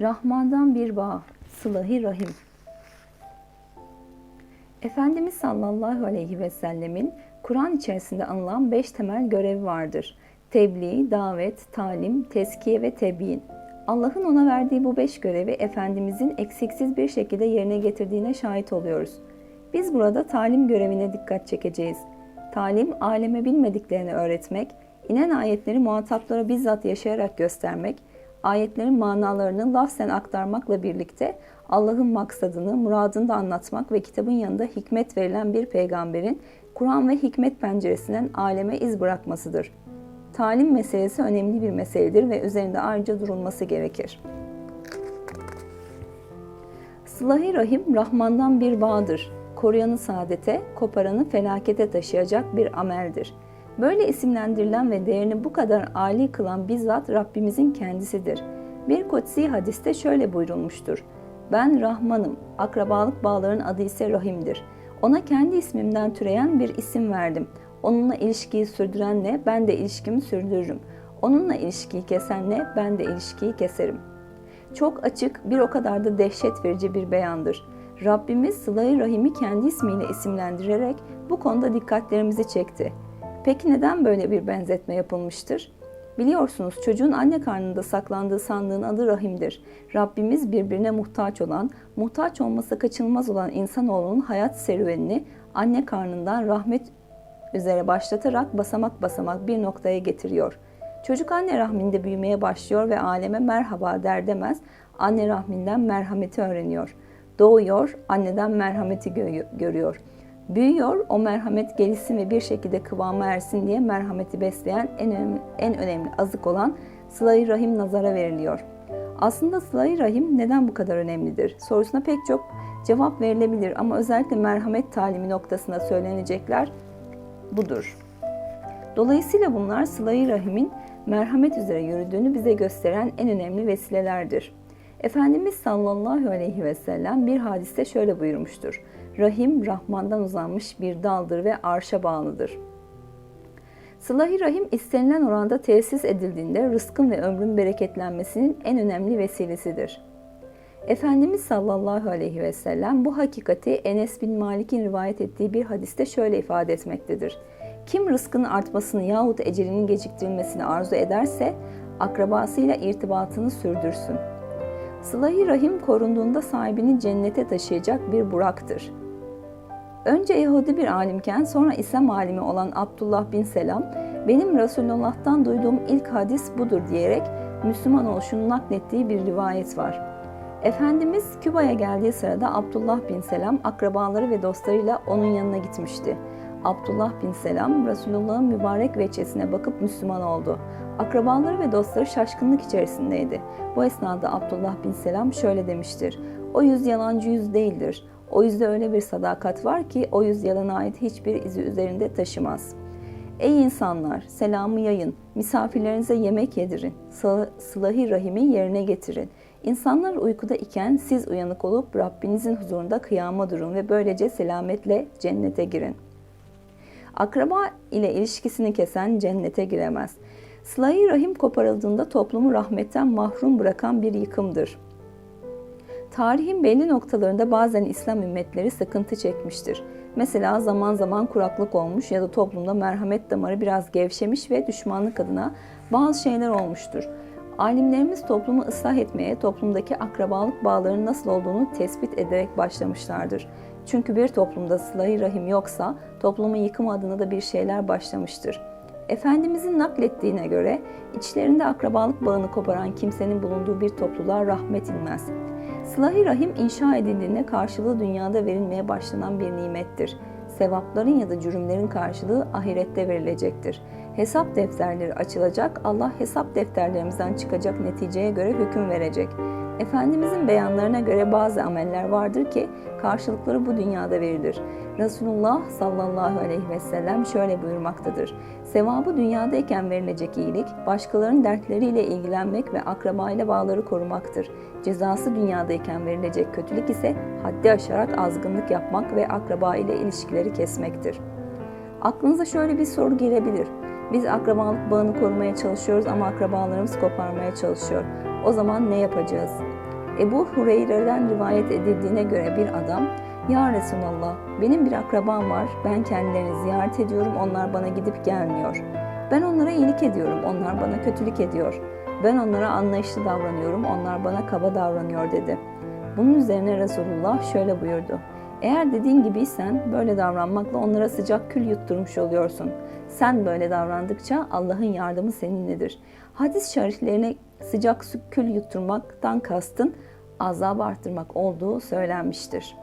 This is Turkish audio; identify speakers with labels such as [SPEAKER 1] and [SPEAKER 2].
[SPEAKER 1] Rahman'dan bir bağ, sılahi rahim. Efendimiz sallallahu aleyhi ve sellemin Kur'an içerisinde anılan beş temel görevi vardır. Tebliğ, davet, talim, teskiye ve tebiyin. Allah'ın ona verdiği bu beş görevi Efendimizin eksiksiz bir şekilde yerine getirdiğine şahit oluyoruz. Biz burada talim görevine dikkat çekeceğiz. Talim, aleme bilmediklerini öğretmek, inen ayetleri muhataplara bizzat yaşayarak göstermek, ayetlerin manalarını lafzen aktarmakla birlikte Allah'ın maksadını, muradını da anlatmak ve kitabın yanında hikmet verilen bir peygamberin Kur'an ve hikmet penceresinden aleme iz bırakmasıdır. Talim meselesi önemli bir meseledir ve üzerinde ayrıca durulması gerekir. Sılah-ı Rahim Rahman'dan bir bağdır. Koruyanı saadete, koparanı felakete taşıyacak bir ameldir. Böyle isimlendirilen ve değerini bu kadar âli kılan bizzat Rabbimizin kendisidir. Bir kutsi hadiste şöyle buyurulmuştur. Ben Rahmanım, akrabalık bağların adı ise Rahim'dir. Ona kendi ismimden türeyen bir isim verdim. Onunla ilişkiyi sürdürenle ben de ilişkimi sürdürürüm. Onunla ilişkiyi kesenle ben de ilişkiyi keserim. Çok açık, bir o kadar da dehşet verici bir beyandır. Rabbimiz Sıla-i Rahim'i kendi ismiyle isimlendirerek bu konuda dikkatlerimizi çekti. Peki neden böyle bir benzetme yapılmıştır? Biliyorsunuz çocuğun anne karnında saklandığı sandığın adı rahimdir. Rabbimiz birbirine muhtaç olan, muhtaç olması kaçınılmaz olan insanoğlunun hayat serüvenini anne karnından rahmet üzere başlatarak basamak basamak bir noktaya getiriyor. Çocuk anne rahminde büyümeye başlıyor ve aleme merhaba der demez anne rahminden merhameti öğreniyor. Doğuyor, anneden merhameti görüyor. Büyüyor, o merhamet gelişsin ve bir şekilde kıvama ersin diye merhameti besleyen en önemli, en önemli azık olan sıla rahim nazara veriliyor. Aslında sıla rahim neden bu kadar önemlidir? Sorusuna pek çok cevap verilebilir ama özellikle merhamet talimi noktasında söylenecekler budur. Dolayısıyla bunlar sıla rahimin merhamet üzere yürüdüğünü bize gösteren en önemli vesilelerdir. Efendimiz sallallahu aleyhi ve sellem bir hadiste şöyle buyurmuştur. Rahim, Rahman'dan uzanmış bir daldır ve arşa bağlıdır. Sılah-ı Rahim istenilen oranda tesis edildiğinde rızkın ve ömrün bereketlenmesinin en önemli vesilesidir. Efendimiz sallallahu aleyhi ve sellem bu hakikati Enes bin Malik'in rivayet ettiği bir hadiste şöyle ifade etmektedir. Kim rızkının artmasını yahut ecelinin geciktirilmesini arzu ederse akrabasıyla irtibatını sürdürsün. Sılah-ı Rahim korunduğunda sahibini cennete taşıyacak bir buraktır. Önce Yahudi bir alimken sonra İslam alimi olan Abdullah bin Selam, benim Resulullah'tan duyduğum ilk hadis budur diyerek Müslüman oluşunu naklettiği bir rivayet var. Efendimiz Küba'ya geldiği sırada Abdullah bin Selam akrabaları ve dostlarıyla onun yanına gitmişti. Abdullah bin Selam Resulullah'ın mübarek veçesine bakıp Müslüman oldu. Akrabaları ve dostları şaşkınlık içerisindeydi. Bu esnada Abdullah bin Selam şöyle demiştir. O yüz yalancı yüz değildir. O yüzde öyle bir sadakat var ki o yüz yalana ait hiçbir izi üzerinde taşımaz. Ey insanlar, selamı yayın, misafirlerinize yemek yedirin, sılahi rahimi yerine getirin. İnsanlar uykuda iken siz uyanık olup Rabbinizin huzurunda kıyama durun ve böylece selametle cennete girin. Akraba ile ilişkisini kesen cennete giremez. Sıla-i rahim koparıldığında toplumu rahmetten mahrum bırakan bir yıkımdır. Tarihin belli noktalarında bazen İslam ümmetleri sıkıntı çekmiştir. Mesela zaman zaman kuraklık olmuş ya da toplumda merhamet damarı biraz gevşemiş ve düşmanlık adına bazı şeyler olmuştur. Alimlerimiz toplumu ıslah etmeye, toplumdaki akrabalık bağlarının nasıl olduğunu tespit ederek başlamışlardır. Çünkü bir toplumda sıla rahim yoksa toplumun yıkımı adına da bir şeyler başlamıştır. Efendimizin naklettiğine göre içlerinde akrabalık bağını koparan kimsenin bulunduğu bir topluluğa rahmet inmez. Sılah-ı Rahim inşa edildiğinde karşılığı dünyada verilmeye başlanan bir nimettir. Sevapların ya da cürümlerin karşılığı ahirette verilecektir. Hesap defterleri açılacak, Allah hesap defterlerimizden çıkacak neticeye göre hüküm verecek. Efendimizin beyanlarına göre bazı ameller vardır ki karşılıkları bu dünyada verilir. Resulullah sallallahu aleyhi ve sellem şöyle buyurmaktadır. Sevabı dünyadayken verilecek iyilik, başkalarının dertleriyle ilgilenmek ve akrabayla bağları korumaktır. Cezası dünyadayken verilecek kötülük ise haddi aşarak azgınlık yapmak ve akraba ile ilişkileri kesmektir. Aklınıza şöyle bir soru gelebilir. Biz akrabalık bağını korumaya çalışıyoruz ama akrabalarımız koparmaya çalışıyor. O zaman ne yapacağız? Ebu Hureyre'den rivayet edildiğine göre bir adam, Ya Resulallah, benim bir akrabam var, ben kendilerini ziyaret ediyorum, onlar bana gidip gelmiyor. Ben onlara iyilik ediyorum, onlar bana kötülük ediyor. Ben onlara anlayışlı davranıyorum, onlar bana kaba davranıyor dedi. Bunun üzerine Resulullah şöyle buyurdu. Eğer dediğin gibiysen böyle davranmakla onlara sıcak kül yutturmuş oluyorsun. Sen böyle davrandıkça Allah'ın yardımı seninledir. Hadis şeriflerine sıcak kül yutturmaktan kastın azabı arttırmak olduğu söylenmiştir.